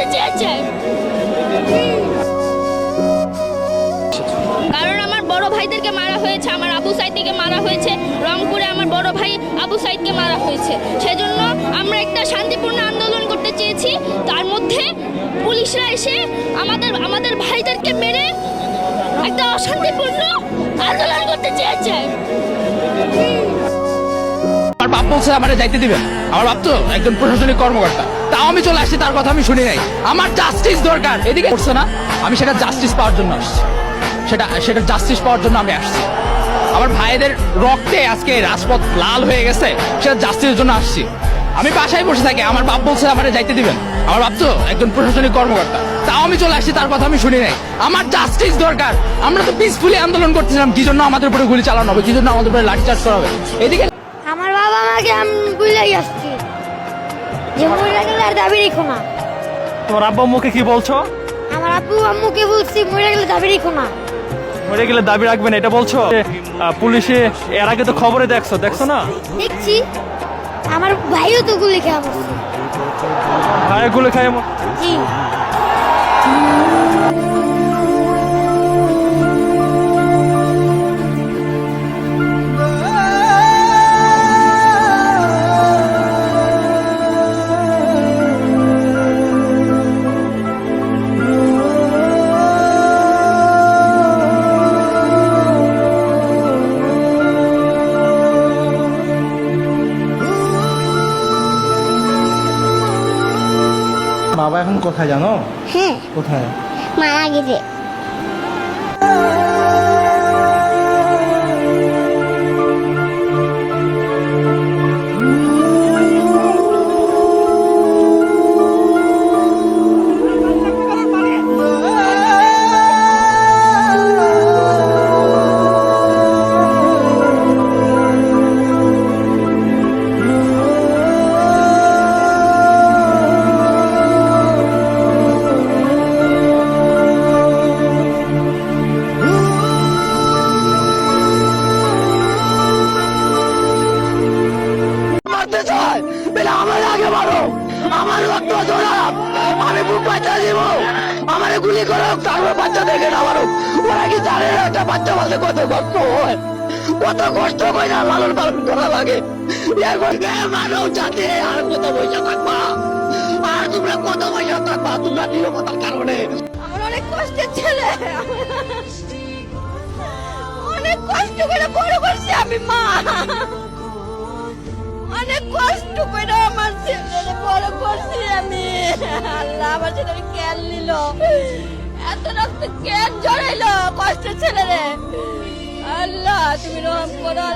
করতে চেয়েছে। কারণ আমার বড় ভাইদেরকে মারা হয়েছে, আমার আবু সাইদকে মারা হয়েছে, রংপুরে আমার বড় ভাই আবু সাইদকে মারা হয়েছে। সেজন্য আমরা একটা শান্তিপূর্ণ আন্দোলন করতে চেয়েছি। তার মধ্যে পুলিশরা এসে আমাদের আমাদের ভাইদেরকে মেরে একটা অশান্তিপূর্ণ আন্দোলন করতে চেয়েছে। বাপ বলছে আমারে যাইতে দিবেন আমার বাপ তো একজন প্রশাসনিক কর্মকর্তা। তাও আমি চলে আসছি, তার কথা আমি শুনি নাই। আমার জাস্টিস দরকার। এদিকে করছে না, আমি সেটা জাস্টিস পাওয়ার জন্য আসছি। সেটা সেটা জাস্টিস পাওয়ার জন্য আমি আসছি। আমার ভাইদের রক্তে আজকে রাজপথ লাল হয়ে গেছে, সেটা জাস্টিসের জন্য আসছি। আমি বাসায় বসে থাকি, আমার বাপ বলছে আমারে যাইতে দিবেন। আমার বাপ তো একজন প্রশাসনিক কর্মকর্তা। তাও আমি চলে আসছি, তার কথা আমি শুনি নাই। আমার জাস্টিস দরকার। আমরা তো পিসফুলি আন্দোলন করতেছিলাম, কি জন্য আমাদের উপরে গুলি চালানো হবে, কি জন্য আমাদের উপরে লাঠিচার্জ করা হবে? এদিকে আমার বাবা আমাকে আমি বুঝলাই আসছি যে মরে গেলে আর দাবি রেখো না। তোমার আব্বা মুখে কি বলছো? আমার আব্বু আম্মুকে বলছি মরে গেলে দাবি রেখো না। মরে গেলে দাবি রাখবেন এটা বলছো? আহ, পুলিশে এর আগে তো খবরে দেখছ দেখছ না? দেখছি। আমার ভাইও তো গুলি খেয়ে মরছে ভাইয়ের গুলি খাই জি। এখন কোথায় জানো? হ্যাঁ। কোথায়? মারা গেছে। আমার আগে মারো। আমার রক্ত জড়াম আমি বুক বাচ্চা দিব। আমার গুলি করো। তারপর বাচ্চা দেখে না মারো ওরা কি জানে একটা বাচ্চা বলতে কত কষ্ট হয়? কত কষ্ট না লালন পালন করা লাগে? এখন মানব জাতি আর কত পয়সা থাকবা? আর তোমরা কত পয়সা থাকবা? তোমরা নিরবতার কারণে। আমার অনেক কষ্টের ছেলে। অনেক কষ্ট করে বড় করছি আমি, মা। অনেক কষ্ট করে আল্লাহ, আমার ছেলে কেন নিল। এত রক্ত কেন জড়াইলো কষ্টের ছেলে রে আল্লাহ, তুমি রহম করো